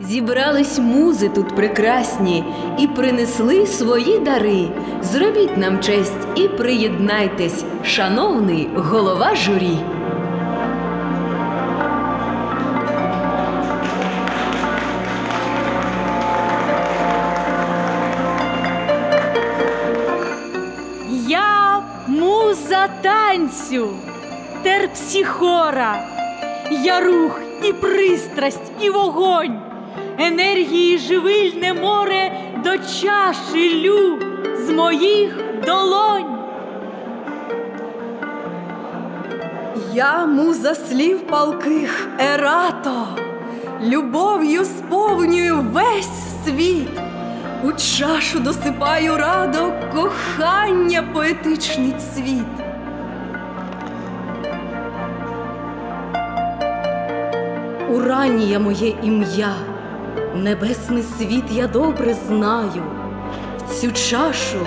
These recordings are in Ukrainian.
Зібрались музи тут прекрасні і принесли свої дари. Зробіть нам честь і приєднайтесь, шановний голова журі. Я муза танцю, терпсіхора, я рух і пристрасть, і вогонь, енергії живильне море до чаші лю з моїх долонь. Я муза слів палких ерато, любов'ю сповнюю весь світ, у чашу досипаю радо кохання поетичний цвіт. Уранія моє ім'я, небесний світ я добре знаю, в цю чашу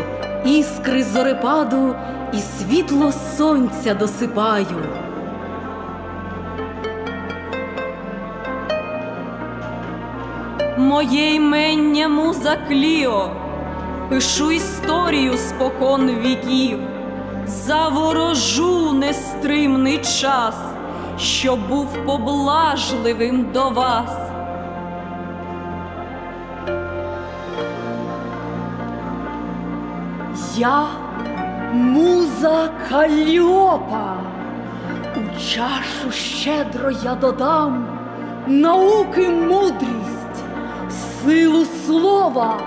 іскри зорепаду і світло сонця досипаю. Моє імення муза Кліо, пишу історію спокон віків, заворожу нестримний час, що був поблажливим до вас. Я муза Каліопа, у чашу щедро я додам науки мудрість, силу слова,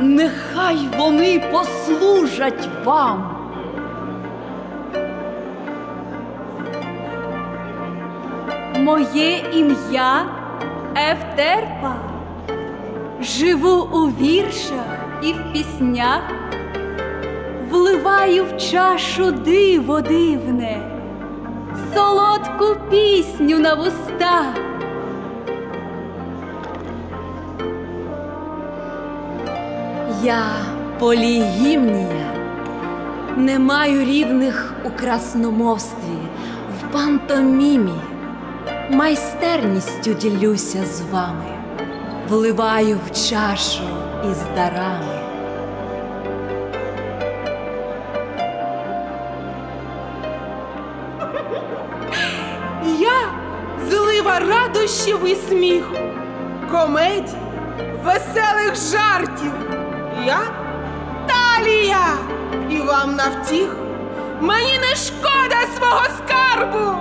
нехай вони послужать вам. Моє ім'я Евтерпа. Живу у віршах і в піснях, вливаю в чашу диво дивне, солодку пісню на вуста. Я полігімнія, не маю рівних у красномовстві, в пантомімі, майстерністю ділюся з вами, вливаю в чашу із дарами. Злива радощів і сміху, комедій, веселих жартів. Я талія, і вам на втіху. Мені не шкода свого скарбу.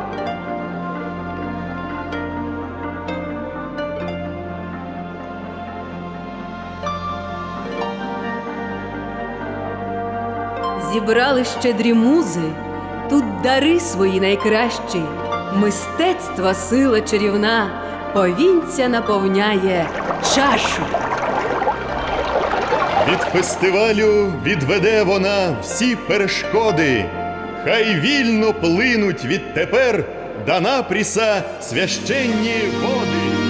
Зібрали щедрі музи, тут дари свої найкращі, мистецтва сила чарівна, повінця наповняє чашу. Від фестивалю відведе вона всі перешкоди. Хай вільно плинуть відтепер до напріса священні води.